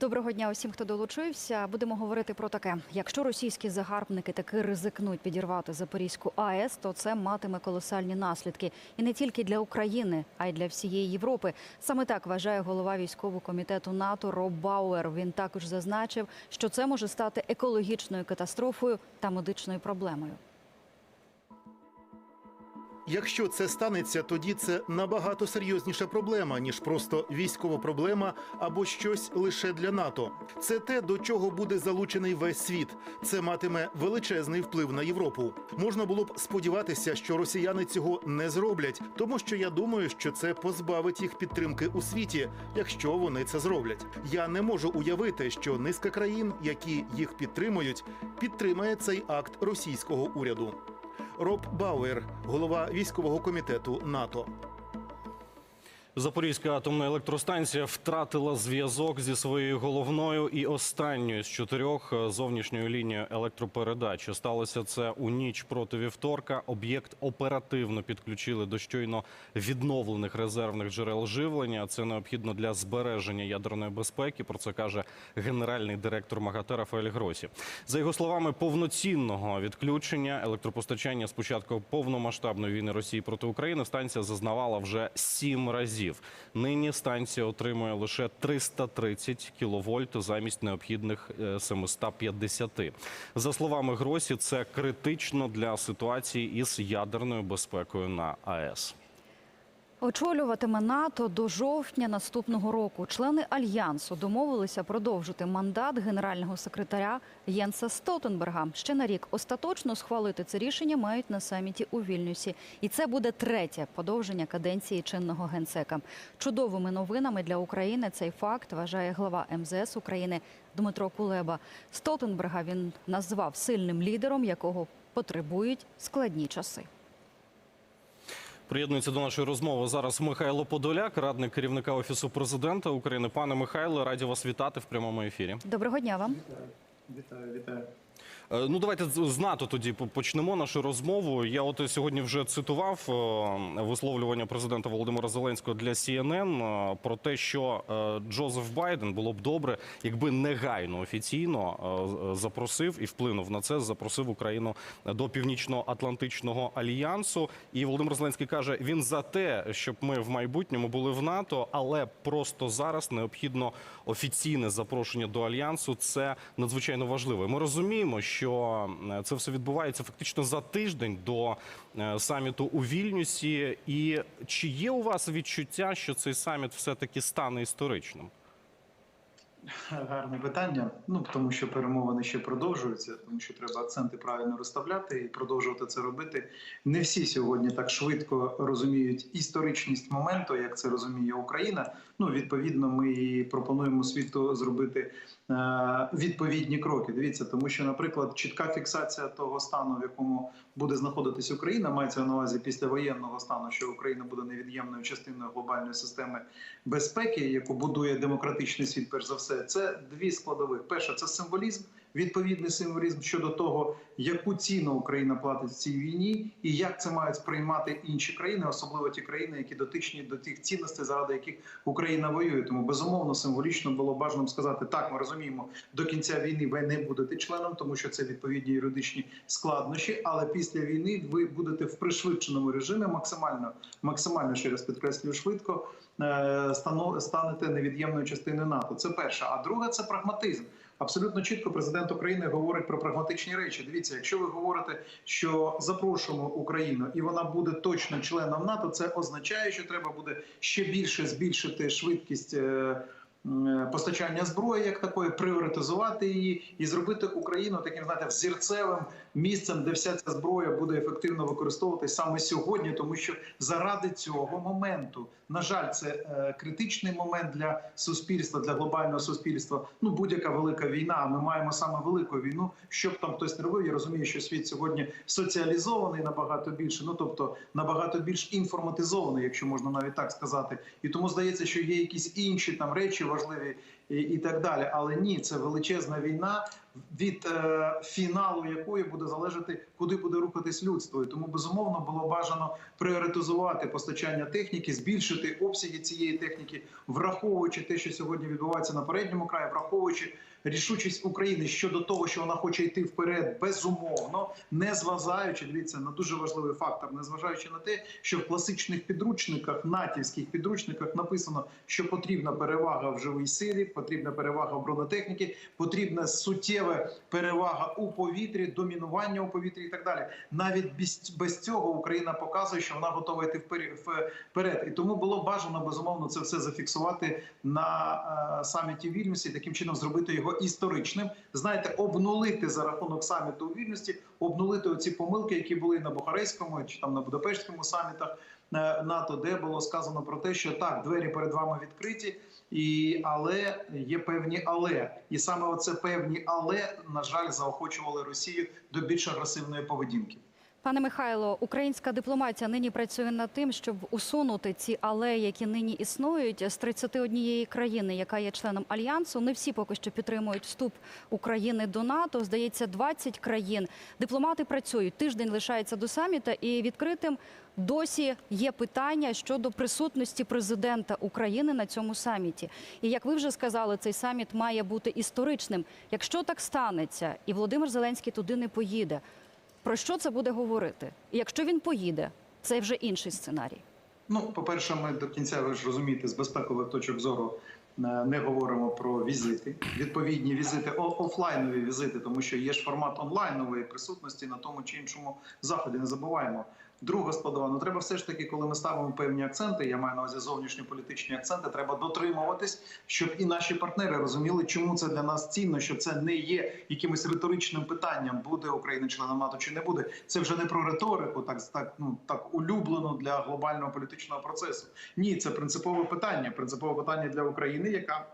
Доброго дня усім, хто долучився. Будемо говорити про таке: якщо російські загарбники таки ризикнуть підірвати Запорізьку АЕС, то це матиме колосальні наслідки і не тільки для України, а й для всієї Європи. Саме так вважає голова військового комітету НАТО Роб Бауер. Він також зазначив, що це може стати екологічною катастрофою та медичною проблемою. Якщо це станеться, тоді це набагато серйозніша проблема, ніж просто військова проблема або щось лише для НАТО. Це те, до чого буде залучений весь світ. Це матиме величезний вплив на Європу. Можна було б сподіватися, що росіяни цього не зроблять, тому що я думаю, що це позбавить їх підтримки у світі, якщо вони це зроблять. Я не можу уявити, що низка країн, які їх підтримують, підтримає цей акт російського уряду. Роб Бауер, голова військового комітету НАТО. Запорізька атомна електростанція втратила зв'язок зі своєю головною і останньою з чотирьох е, зовнішньою лінією електропередачі. Сталося це у ніч проти вівторка. Об'єкт оперативно підключили до щойно відновлених резервних джерел живлення. Це необхідно для збереження ядерної безпеки. Про це каже генеральний директор МАГАТЕ Рафаель Гросі. За його словами, повноцінного відключення електропостачання з початку повномасштабної війни Росії проти України станція зазнавала вже сім разів. Нині станція отримує лише 330 кВт замість необхідних е, 750. За словами Гросі, це критично для ситуації із ядерною безпекою на АЕС. Очолюватиме НАТО до жовтня наступного року. Члени альянсу домовилися продовжити мандат генерального секретаря Єнса Столтенберга. Ще на рік остаточно схвалити це рішення мають на саміті у Вільнюсі, і це буде третє подовження каденції чинного генсека. Чудовими новинами для України цей факт вважає глава МЗС України Дмитро Кулеба. Столтенберга він назвав сильним лідером, якого потребують складні часи. Приєднується до нашої розмови зараз Михайло Подоляк, радник керівника офісу президента України. Пане Михайло, раді вас вітати в прямому ефірі. Доброго дня вам. Вітаю, вітаю. Е, Ну, давайте з НАТО тоді по- почнемо нашу розмову. Я от сьогодні вже цитував е, висловлювання президента Володимира Зеленського для CNN е, про те, що Джозеф Байден було б добре, якби негайно офіційно запросив і вплинув на це, запросив Україну до Північно-Атлантичного альянсу. І Володимир Зеленський каже, він за те, щоб ми в майбутньому були в НАТО, але просто зараз необхідно офіційне запрошення до альянсу. Це надзвичайно важливо. Ми розуміємо, що е, це все відбувається фактично за тиждень до е, саміту у Вільнюсі. І чи є у вас відчуття, що цей саміт все таки стане історичним? Гарне питання. Ну тому що перемовини ще продовжуються, тому що треба акценти правильно розставляти і продовжувати це робити. Не всі сьогодні так швидко розуміють історичність моменту, як це розуміє Україна. Ну відповідно, ми і пропонуємо світу зробити відповідні кроки. Дивіться, тому що, наприклад, чітка фіксація того стану, в якому буде знаходитись Україна, мається на увазі після воєнного стану, що Україна буде невід'ємною частиною глобальної системи безпеки, яку будує демократичний світ, перш за все, це дві складових. Перша це символізм, відповідний символізм щодо того, яку ціну Україна платить в цій війні, і як це мають сприймати інші країни, особливо ті країни, які дотичні до тих цінностей, заради яких Україна воює. Тому безумовно символічно було бажано сказати так. Ми розуміємо, до кінця війни ви не будете членом, тому що це відповідні юридичні складнощі. Але після війни ви будете в пришвидшеному режимі максимально, максимально ще раз підкреслюю швидко. е, станете невід'ємною частиною НАТО. Це перше. А друге це прагматизм. Абсолютно чітко президент України говорить про прагматичні речі. Дивіться, якщо ви говорите, що запрошуємо Україну і вона буде точно членом НАТО, це означає, що треба буде ще більше збільшити швидкість. е, Постачання зброї як такої, пріоритизувати її і зробити Україну таким знаєте, взірцевим місцем, де вся ця зброя буде ефективно використовуватись саме сьогодні, тому що заради цього моменту, на жаль, це е, критичний момент для суспільства, для глобального суспільства. Ну будь-яка велика війна. Ми маємо саме велику війну. Щоб там хтось не робив, я розумію, що світ сьогодні соціалізований набагато більше. Ну тобто набагато більш інформатизований, якщо можна навіть так сказати. І тому здається, що є якісь інші там речі важливі, і, і так далі. Але ні, це величезна війна, від е, фіналу якої буде залежати, куди буде рухатись людство. І тому безумовно було бажано пріоритизувати постачання техніки, збільшити обсяги цієї техніки, враховуючи те, що сьогодні відбувається на передньому краї, враховуючи рішучість України щодо того, що вона хоче йти вперед, безумовно, не зважаючи дивіться на дуже важливий фактор, не зважаючи на те, що в класичних підручниках, натівських підручниках написано, що потрібна перевага в живій силі, потрібна перевага в бронетехніці, потрібна суттєва перевага у повітрі, домінування у повітрі і так далі. Навіть без, цього Україна показує, що вона готова йти впер- вперед. І тому було бажано безумовно це все зафіксувати на е, саміті в Вільнюсі, таким чином зробити його історичним. Знаєте, обнулити за рахунок саміту у вільності, обнулити оці помилки, які були на Бухарейському чи там на Будапештському самітах е, НАТО, де було сказано про те, що так, двері перед вами відкриті, і але є певні але, і саме оце певні але на жаль заохочували Росію до більш агресивної поведінки. Пане Михайло, українська дипломатія нині працює над тим, щоб усунути ці але, які нині існують з 31 країни, яка є членом альянсу. Не всі поки що підтримують вступ України до НАТО. Здається, 20 країн. Дипломати працюють. Тиждень лишається до саміта, і відкритим досі є питання щодо присутності президента України на цьому саміті. І як ви вже сказали, цей саміт має бути історичним. Якщо так станеться, і Володимир Зеленський туди не поїде. Про що це буде говорити? Якщо він поїде, це вже інший сценарій. Ну, по-перше, ми до кінця ви ж розумієте, з безпекових точок зору е, не говоримо про візити, відповідні візити, офлайнові візити, тому що є ж формат онлайнової присутності на тому чи іншому заході. Не забуваємо. Друга складова, ну треба все ж таки, коли ми ставимо певні акценти, я маю на увазі зовнішньополітичні акценти, треба дотримуватись, щоб і наші партнери розуміли, чому це для нас цінно, що це не є якимось риторичним питанням, буде Україна членом НАТО чи не буде. Це вже не про риторику, так так ну так улюблено для глобального політичного процесу. Ні, це принципове питання. Принципове питання для України, яка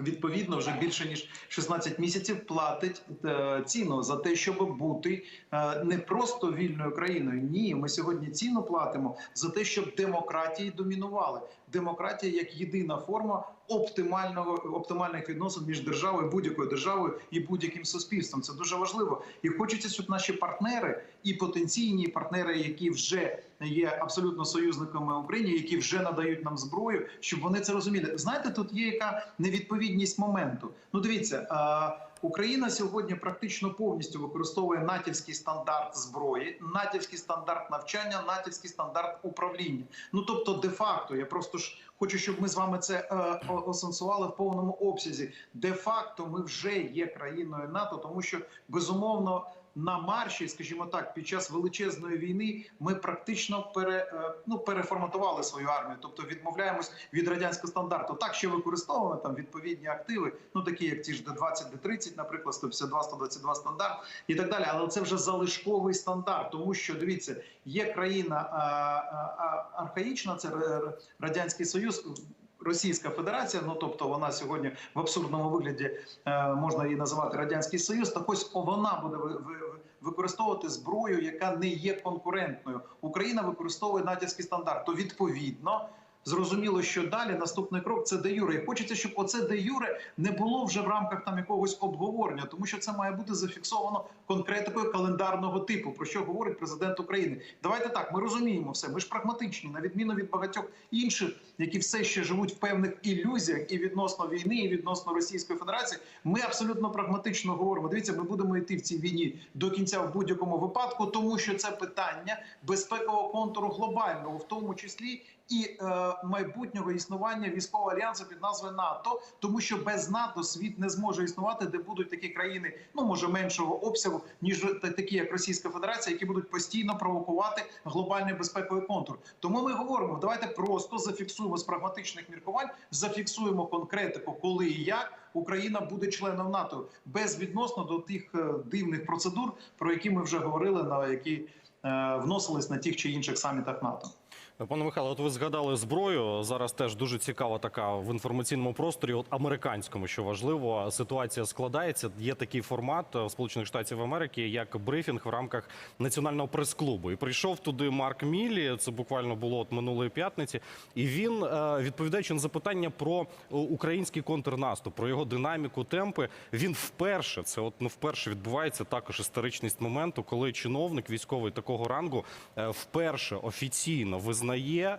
Відповідно, вже більше ніж 16 місяців платить е, ціну за те, щоб бути е, не просто вільною країною. Ні, ми сьогодні ціну платимо за те, щоб демократії домінували. Демократія як єдина форма оптимального оптимальних відносин між державою, будь-якою державою і будь-яким суспільством. Це дуже важливо. І хочеться, щоб наші партнери і потенційні партнери, які вже є абсолютно союзниками України, які вже надають нам зброю, щоб вони це розуміли. Знаєте, тут є яка невідповідність моменту. Ну, дивіться. е, Україна сьогодні практично повністю використовує натівський стандарт зброї, натівський стандарт навчання, натівський стандарт управління. Ну тобто, де-факто, я просто ж хочу, щоб ми з вами це е, осенсували в повному обсязі. Де-факто, ми вже є країною НАТО, тому що безумовно. На марші, скажімо так, під час величезної війни ми практично пере, е, ну, переформатували свою армію, тобто відмовляємось від радянського стандарту. Так, що використовуємо там відповідні активи, ну такі як ті ж Д-20, Д-30, наприклад, 152, 122 стандарт і так далі. Але це вже залишковий стандарт, тому що дивіться, є країна а, а, а, архаїчна, це Радянський Союз. Російська Федерація, ну тобто вона сьогодні в абсурдному вигляді е, можна її називати радянський союз. Так ось вона буде використовувати зброю, яка не є конкурентною. Україна використовує натівський стандарт. То відповідно зрозуміло, що далі наступний крок це де юре. І хочеться, щоб оце де юре не було вже в рамках там якогось обговорення, тому що це має бути зафіксовано конкретикою календарного типу, про що говорить президент України. Давайте так, ми розуміємо все. Ми ж прагматичні, на відміну від багатьох інших, які все ще живуть в певних ілюзіях і відносно війни, і відносно Російської Федерації. Ми абсолютно прагматично говоримо. Дивіться, ми будемо йти в цій війні до кінця в будь-якому випадку, тому що це питання безпекового контуру глобального, в тому числі і е, майбутнього існування військового альянсу під назвою НАТО, тому що без НАТО світ не зможе існувати, де будуть такі країни, ну може меншого обсягу, ніж та- такі, як Російська Федерація, які будуть постійно провокувати глобальний безпековий контур. Тому ми говоримо, давайте просто зафіксуємо з прагматичних міркувань, зафіксуємо конкретику, коли і як Україна буде членом НАТО, безвідносно до тих е, дивних процедур, про які ми вже говорили, на які е, вносились на тих чи інших самітах НАТО. Пане Михайло, от ви згадали зброю. Зараз теж дуже цікава така в інформаційному просторі, от американському, що важливо, ситуація складається. Є такий формат е, Сполучених Штатів Америки, як брифінг в рамках національного прес-клубу. І прийшов туди Марк Міллі. Це буквально було от минулої п'ятниці. І він, е, відповідаючи на запитання про е, український контрнаступ, про його динаміку, темпи, він вперше це от ну вперше відбувається також історичність моменту, коли чиновник військовий такого рангу вперше офіційно визнає,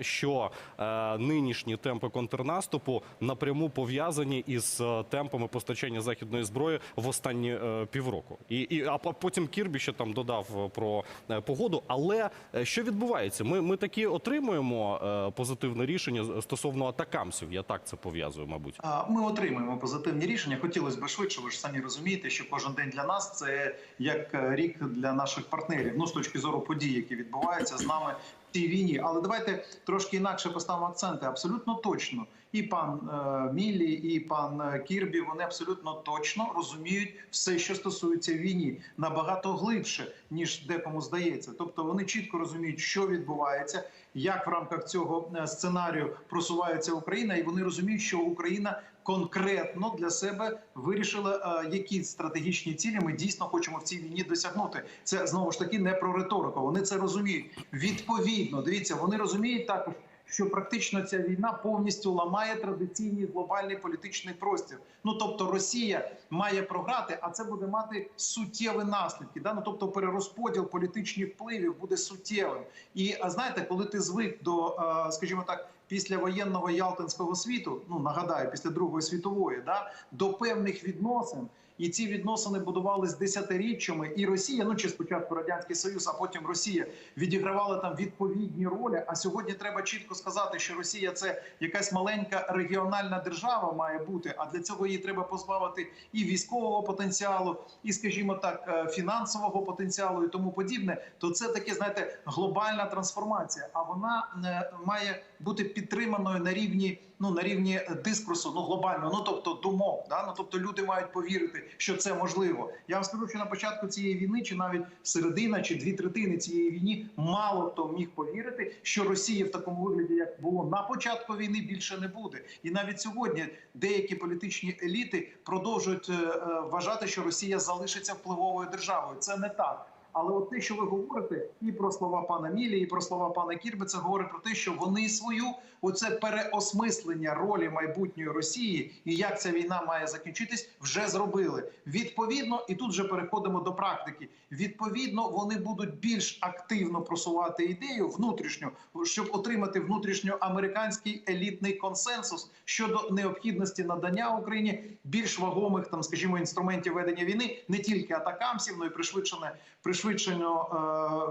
що е, нинішні темпи контрнаступу напряму пов'язані із е, темпами постачання західної зброї в останні е, півроку. І, і а потім Кірбі ще там додав про погоду. Але що відбувається? Ми, ми таки отримуємо позитивне рішення стосовно атакамсів. Я так це пов'язую, мабуть. А, Ми отримуємо позитивні рішення. Хотілося б швидше. Ви ж самі розумієте, що кожен день для нас це як рік для наших партнерів. Ну з точки зору подій, які відбуваються з нами цій війні. Але давайте трошки інакше поставимо акценти. Абсолютно точно. І пан е, Міллі, і пан е, Кірбі вони абсолютно точно розуміють все, що стосується війні, набагато глибше ніж декому здається. Тобто вони чітко розуміють, що відбувається, як в рамках цього е, сценарію просувається Україна, і вони розуміють, що Україна конкретно для себе вирішила, які стратегічні цілі ми дійсно хочемо в цій війні досягнути. Це знову ж таки не про риторику. Вони це розуміють. Відповідно, дивіться, вони розуміють також. Що практично ця війна повністю ламає традиційний глобальний політичний простір. Ну тобто Росія має програти, а це буде мати суттєві наслідки. Да? Ну, тобто перерозподіл політичних впливів буде суттєвим. І знаєте, коли ти звик до, е, скажімо так, післявоєнного Ялтинського світу, ну нагадаю, після Другої світової, да, до певних відносин. І ці відносини будувались десятиріччями. І Росія, ну чи спочатку радянський Союз, а потім Росія відігравала там відповідні ролі. А сьогодні треба чітко сказати, що Росія це якась маленька регіональна держава має бути. А для цього її треба позбавити і військового потенціалу, і, скажімо так, е, фінансового потенціалу і тому подібне. То це таке, знаєте, глобальна трансформація. А вона е, має бути підтриманою на рівні ну на рівні дискурсу, ну глобального, ну тобто думок. Да? Ну тобто люди мають повірити, що це можливо. Я вам скажу, що на початку цієї війни, чи навіть середина, чи дві третини цієї війни, мало хто міг повірити, що Росії в такому вигляді, як було на початку війни, більше не буде. І навіть сьогодні деякі політичні еліти продовжують е, е, вважати, що Росія залишиться впливовою державою. Це не так. Але от те, що ви говорите, і про слова пана Мілі, і про слова пана Кірби, це говорить про те, що вони свою оце переосмислення ролі майбутньої Росії і як ця війна має закінчитись, вже зробили. Відповідно, і тут вже переходимо до практики. Відповідно, вони будуть більш активно просувати ідею внутрішню, щоб отримати внутрішньоамериканський елітний консенсус щодо необхідності надання Україні більш вагомих там, скажімо, інструментів ведення війни, не тільки атакамсів, але й пришвидшене пришвидшено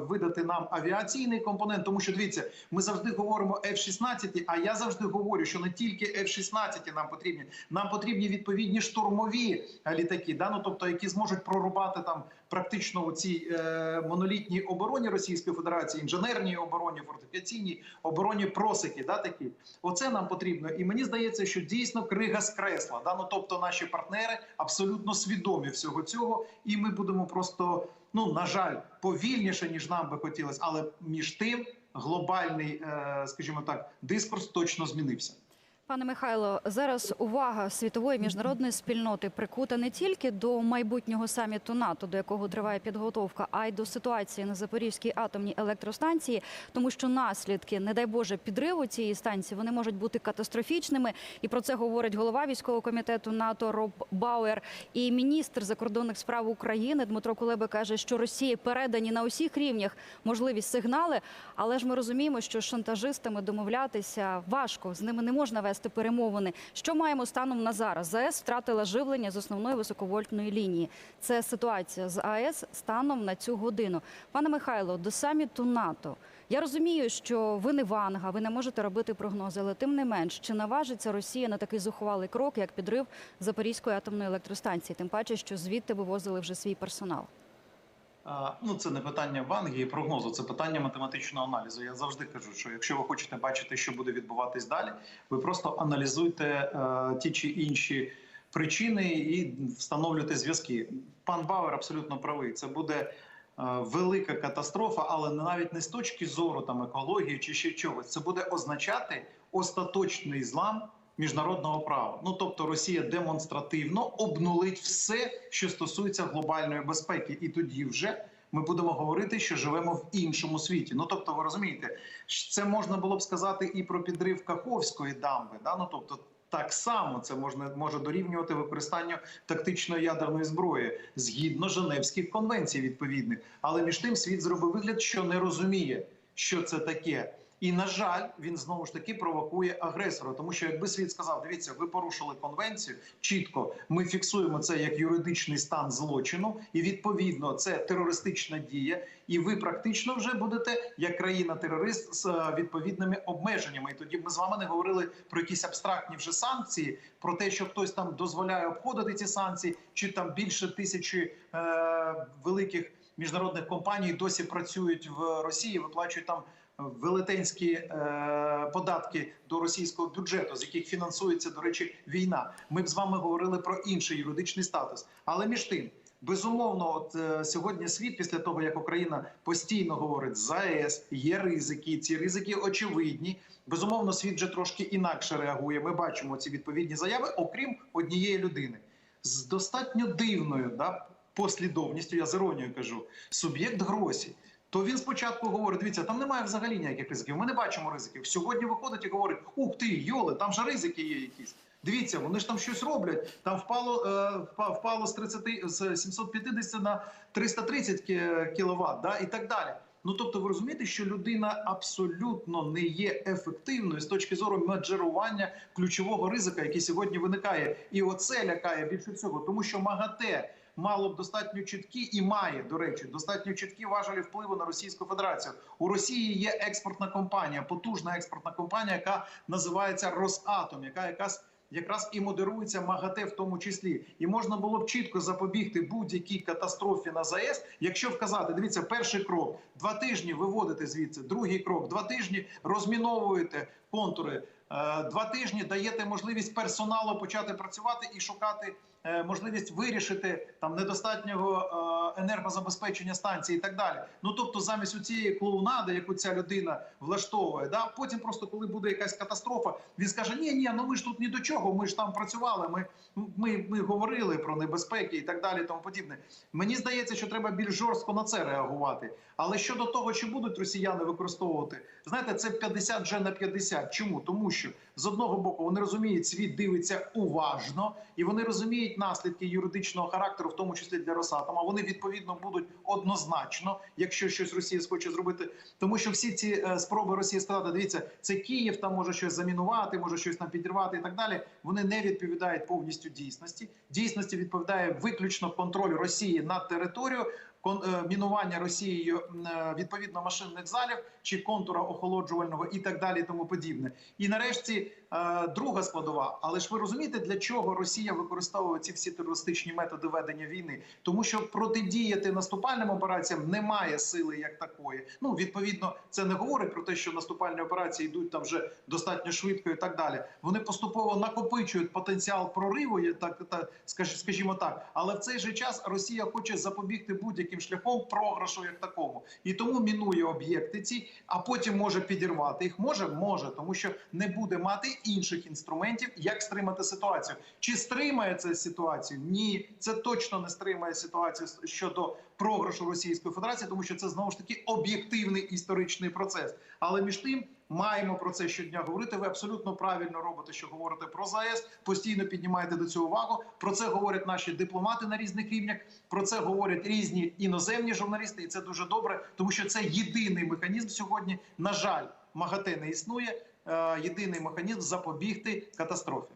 е, видати нам авіаційний компонент. Тому що дивіться, ми завжди говоримо F-16, а я завжди говорю, що не тільки F-16 нам потрібні, нам потрібні відповідні штурмові літаки, да? ну, тобто які зможуть прорубати там практично у цій е, монолітній обороні Російської Федерації, інженерній обороні, фортифікаційній обороні просики. Да, такі оце нам потрібно. І мені здається, що дійсно крига скресла. Да? Ну, тобто наші партнери абсолютно свідомі всього цього, і ми будемо просто. Ну на жаль, повільніше ніж нам би хотілося, але між тим глобальний, е, скажімо так, дискурс точно змінився. Пане Михайло, зараз увага світової міжнародної спільноти прикута не тільки до майбутнього саміту НАТО, до якого триває підготовка, а й до ситуації на Запорізькій атомній електростанції, тому що наслідки, не дай Боже, підриву цієї станції вони можуть бути катастрофічними. І про це говорить голова військового комітету НАТО Роб Бауер. І міністр закордонних справ України Дмитро Кулеба каже, що Росії передані на усіх рівнях можливість сигнали, але ж ми розуміємо, що з шантажистами домовлятися важко, з ними не можна вести перемовини. Що маємо станом на зараз? ЗАЕС втратила живлення з основної високовольтної лінії. Це ситуація з АЕС станом на цю годину. Пане Михайло, до саміту НАТО. Я розумію, що ви не ванга, ви не можете робити прогнози, але тим не менш, чи наважиться Росія на такий зухвалий крок, як підрив Запорізької атомної електростанції, тим паче, що звідти вивозили вже свій персонал. Ну, це не питання ванги і прогнозу, це питання математичного аналізу. Я завжди кажу, що якщо ви хочете бачити, що буде відбуватись далі, ви просто аналізуйте е, ті чи інші причини і встановлюйте зв'язки. Пан Бауер абсолютно правий. Це буде велика катастрофа, але навіть не з точки зору там екології чи ще чогось. Це буде означати остаточний злам міжнародного права. Ну тобто Росія демонстративно обнулить все, що стосується глобальної безпеки, і тоді вже. Ми будемо говорити, що живемо в іншому світі. Ну тобто, ви розумієте, це можна було б сказати і про підрив Каховської дамби. Да? Ну тобто, так само це можна може дорівнювати використанню тактичної ядерної зброї згідно Женевських конвенцій відповідних. Але між тим світ зробив вигляд, що не розуміє, що це таке. І на жаль, він знову ж таки провокує агресора, тому що якби світ сказав: дивіться, ви порушили конвенцію чітко. Ми фіксуємо це як юридичний стан злочину, і відповідно це терористична дія. І ви практично вже будете як країна-терорист з е, відповідними обмеженнями. І тоді ми з вами не говорили про якісь абстрактні вже санкції, про те, що хтось там дозволяє обходити ці санкції, чи там більше тисячі е, великих міжнародних компаній досі працюють в Росії, виплачують там велетенські е, податки до російського бюджету, з яких фінансується, до речі, війна. Ми б з вами говорили про інший юридичний статус. Але між тим, безумовно, от е, сьогодні світ, після того як Україна постійно говорить за ЕС, є ризики. Ці ризики очевидні. Безумовно, світ вже трошки інакше реагує. Ми бачимо ці відповідні заяви, окрім однієї людини з достатньо дивною да, послідовністю. Я з іронією кажу, суб'єкт Гросі. То він спочатку говорить: дивіться, там немає взагалі ніяких ризиків. Ми не бачимо ризиків. Сьогодні виходить і говорить: ух ти, йоли, там же ризики є якісь. Дивіться, вони ж там щось роблять. Там впало е, впало з 30, з 750 на 330 кВт, да, і так далі. Ну тобто, ви розумієте, що людина абсолютно не є ефективною з точки зору менеджерування ключового ризика, який сьогодні виникає, і оце лякає більше всього, тому що МАГАТЕ мало б достатньо чіткі і має до речі достатньо чіткі важелі впливу на Російську Федерацію. У Росії є експортна компанія, потужна експортна компанія, яка називається Росатом, яка якась. Якраз і модерується МАГАТЕ в тому числі, і можна було б чітко запобігти будь-якій катастрофі на ЗАЕС, якщо вказати, дивіться, перший крок два тижні виводите звідси, другий крок два тижні розміновуєте контури, е, два тижні даєте можливість персоналу почати працювати і шукати можливість вирішити там недостатнього е, енергозабезпечення станції і так далі. Ну тобто, замість у цієї клоунади, яку ця людина влаштовує, да потім просто коли буде якась катастрофа, він скаже: Ні, ні, ну ми ж тут ні до чого. Ми ж там працювали. Ми, ми, ми говорили про небезпеки і так далі. Тому подібне. Мені здається, що треба більш жорстко на це реагувати. Але щодо того, чи будуть росіяни використовувати, знаєте, це 50 вже на 50. Чому? Тому що з одного боку вони розуміють, світ дивиться уважно, і вони розуміють наслідки юридичного характеру, в тому числі для Росатома. Вони відповідно будуть однозначно, якщо щось Росія схоче зробити, тому що всі ці е, спроби Росії сказати, дивіться, це Київ там може щось замінувати, може щось там підірвати і так далі. Вони не відповідають повністю дійсності. Дійсності відповідає виключно контроль Росії над територією. Е, мінування Росією е, відповідно машинних залів чи контура охолоджувального і так далі, тому подібне. І нарешті е, друга складова. Але ж ви розумієте, для чого Росія використовує ці всі терористичні методи ведення війни? Тому що протидіяти наступальним операціям немає сили як такої. Ну відповідно, це не говорить про те, що наступальні операції йдуть там вже достатньо швидко і так далі. Вони поступово накопичують потенціал прориву, так та скаж- скажімо так. Але в цей же час Росія хоче запобігти будь-яким шляхом програшу як такому, і тому мінує об'єкти ці, а потім може підірвати їх. Може, може, тому що не буде мати інших інструментів, як стримати ситуацію. Чи стримає це ситуацію? Ні, це точно не стримає ситуацію щодо програшу Російської Федерації, тому що це знову ж таки об'єктивний історичний процес. Але між тим. Маємо про це щодня говорити. Ви абсолютно правильно робите, що говорите про ЗАЕС. Постійно піднімаєте до цього увагу. Про це говорять наші дипломати на різних рівнях. Про це говорять різні іноземні журналісти, і це дуже добре, тому що це єдиний механізм сьогодні. На жаль, МАГАТЕ не існує. Е, Єдиний механізм запобігти катастрофі.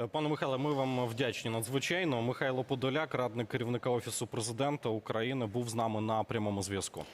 Е, Пане Михайле, ми вам вдячні надзвичайно. Михайло Подоляк, радник керівника офісу президента України, був з нами на прямому зв'язку.